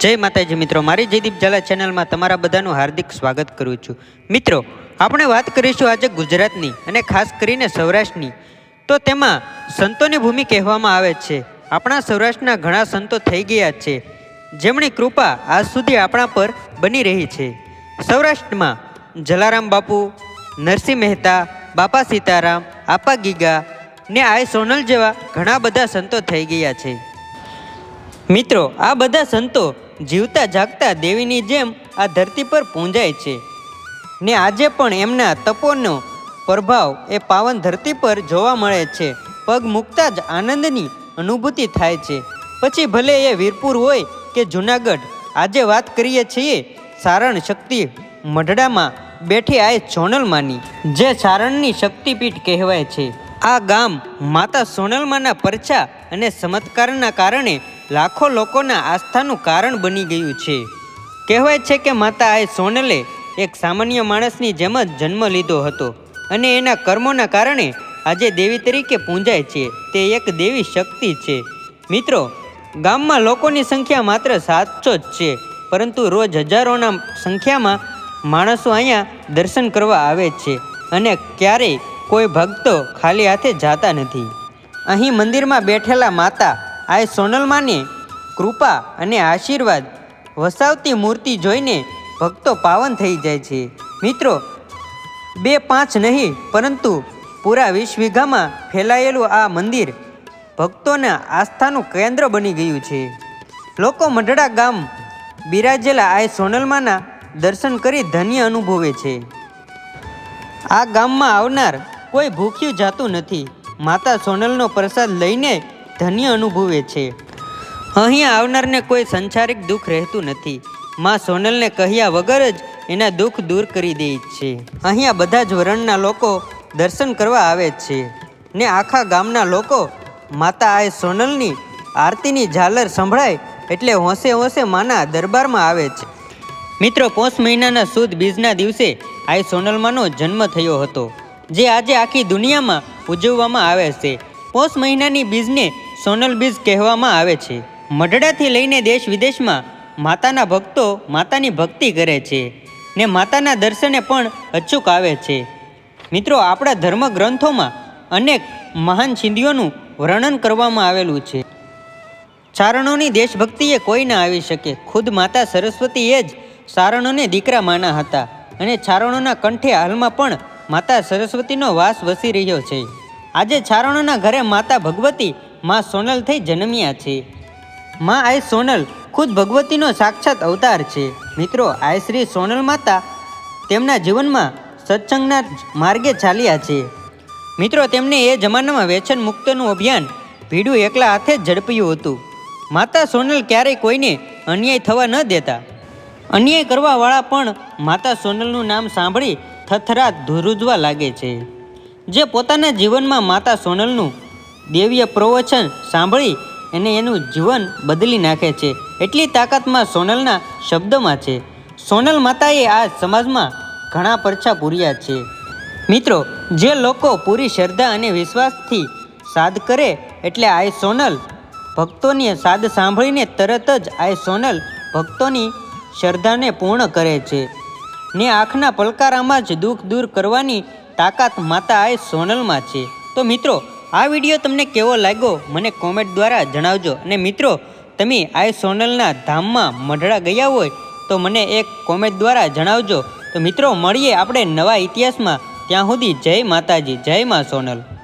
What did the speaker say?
જય માતાજી મિત્રો, મારી જયદીપ ઝાલા ચેનલમાં તમારા બધાનું હાર્દિક સ્વાગત કરું છું. મિત્રો, આપણે વાત કરીશું આજે ગુજરાતની અને ખાસ કરીને સૌરાષ્ટ્રની. તો તેમાં સંતોની ભૂમિ કહેવામાં આવે છે. આપણા સૌરાષ્ટ્રના ઘણા સંતો થઈ ગયા છે. જેમની કૃપા આજ સુધી આપણા પર બની રહી છે. સૌરાષ્ટ્રમાં જલારામ બાપુ, નરસિંહ મહેતા, બાપા સીતારામ, આપા ગીગા ને આય સોનલ જેવા ઘણા બધા સંતો થઈ ગયા છે. મિત્રો, આ બધા સંતો જીવતા જાગતા દેવીની જેમ આ ધરતી પર પૂંજાય છે. ને આજે પણ એમના તપોનો પ્રભાવ એ પાવન ધરતી પર જોવા મળે છે. પગ મૂકતા જ આનંદની અનુભૂતિ થાય છે. પછી ભલે એ વીરપુર હોય કે જુનાગઢ, આજે વાત કરીએ છીએ સારણ શક્તિ મઢડામાં બેઠી આ સોનલમાની, જે સારણની શક્તિપીઠ કહેવાય છે. આ ગામ માતા સોનલમાના પરછા અને ચમત્કારના કારણે લાખો લોકોના આસ્થાનું કારણ બની ગયું છે. કહેવાય છે કે માતા આ સોનલે એક સામાન્ય માણસની જેમ જ જન્મ લીધો હતો અને એના કર્મોના કારણે આજે દેવી તરીકે પૂંજાય છે. તે એક દેવી શક્તિ છે. મિત્રો, ગામમાં લોકોની સંખ્યા માત્ર સાતસો જ છે, પરંતુ રોજ હજારોના સંખ્યામાં માણસો અહીંયા દર્શન કરવા આવે છે અને ક્યારેય કોઈ ભક્તો ખાલી હાથે જાતા નથી. અહીં મંદિરમાં બેઠેલા માતા આ સોનલમાને કૃપા અને આશીર્વાદ વસાવતી મૂર્તિ જોઈને ભક્તો પાવન થઈ જાય છે. મિત્રો, બે પાંચ નહીં, પરંતુ પૂરા વીસ વીઘામાં ફેલાયેલું આ મંદિર ભક્તોના આસ્થાનું કેન્દ્ર બની ગયું છે. લોકો મઢડા ગામ બિરાજેલા આ સોનલમાના દર્શન કરી ધન્ય અનુભવે છે. આ ગામમાં આવનાર કોઈ ભૂખ્યું જાતું નથી. માતા સોનલનો પ્રસાદ લઈને ધન્ય અનુભવે છે. અહીંયા આવનારને કોઈ સંસારિક દુઃખ રહેતું નથી. માં સોનલને કહ્યા વગર જ એના દુઃખ દૂર કરી દે છે. અહીંયા બધા જ વરણના લોકો દર્શન કરવા આવે છે. ને આખા ગામના લોકો માતા આ સોનલની આરતીની ઝાલર સંભળાય એટલે હોંશે હોંશે માના દરબારમાં આવે છે. મિત્રો, પોષ મહિનાના સુદ બીજના દિવસે આય સોનલમાનો જન્મ થયો હતો. જે આજે આખી દુનિયામાં ઉજવવામાં આવે છે. પોષ મહિનાની બીજને સોનલ બીજ કહેવામાં આવે છે, મઢડાથી લઈને દેશ વિદેશમાં માતાના ભક્તો માતાની ભક્તિ કરે છે ને માતાના દર્શને પણ અચૂક આવે છે. મિત્રો, આપણા ધર્મ ગ્રંથોમાં અનેક મહાન સિદ્ધિઓનું વર્ણન કરવામાં આવેલું છે. ચારણોની દેશભક્તિએ કોઈ ના આવી શકે. ખુદ માતા સરસ્વતી એ જ ચારણોને દીકરા માના હતા અને ચારણોના કંઠે હાલમાં પણ માતા સરસ્વતીનો વાસ વસી રહ્યો છે. આજે ચારણોના ઘરે માતા ભગવતી માં સોનલ થઈ જન્મ્યા છે. માં આય સોનલ ખુદ ભગવતીનો સાક્ષાત અવતાર છે. મિત્રો આય શ્રી સોનલ માતા તેમના જીવનમાં સત્સંગના માર્ગે ચાલ્યા છે. મિત્રો તેમણે એ જમાનામાં વેચન મુક્તનું અભિયાન ભીડું એકલા હાથે જ ઝડપ્યું હતું. માતા સોનલ ક્યારેય કોઈને અન્યાય થવા ન દેતા. અન્યાય કરવાવાળા પણ માતા સોનલનું નામ સાંભળી થથરાત ધુરુજવા લાગે છે. જે પોતાના જીવનમાં માતા સોનલનું દેવીય પ્રવચન સાંભળી એને એનું જીવન બદલી નાખે છે. એટલી તાકાતમાં સોનલના શબ્દમાં છે. સોનલ માતાએ આ સમાજમાં ઘણા પરછા પૂર્યા છે. મિત્રો, જે લોકો પૂરી શ્રદ્ધા અને વિશ્વાસથી સાદ કરે એટલે આ સોનલ ભક્તોની સાદ સાંભળીને તરત જ આ સોનલ ભક્તોની શ્રદ્ધાને પૂર્ણ કરે છે ને આંખના પલકારામાં જ દુઃખ દૂર કરવાની તાકાત માતા આ સોનલમાં છે. તો મિત્રો આ વીડિયો તમને કેવો લાગ્યો મને કોમેન્ટ દ્વારા જણાવજો. અને મિત્રો, તમે આય સોનલના ધામમાં મઢડા ગયા હોય તો મને એક કોમેન્ટ દ્વારા જણાવજો. તો મિત્રો, મળીએ આપણે નવા ઇતિહાસમાં. ત્યાં સુધી જય માતાજી, જય મા સોનલ.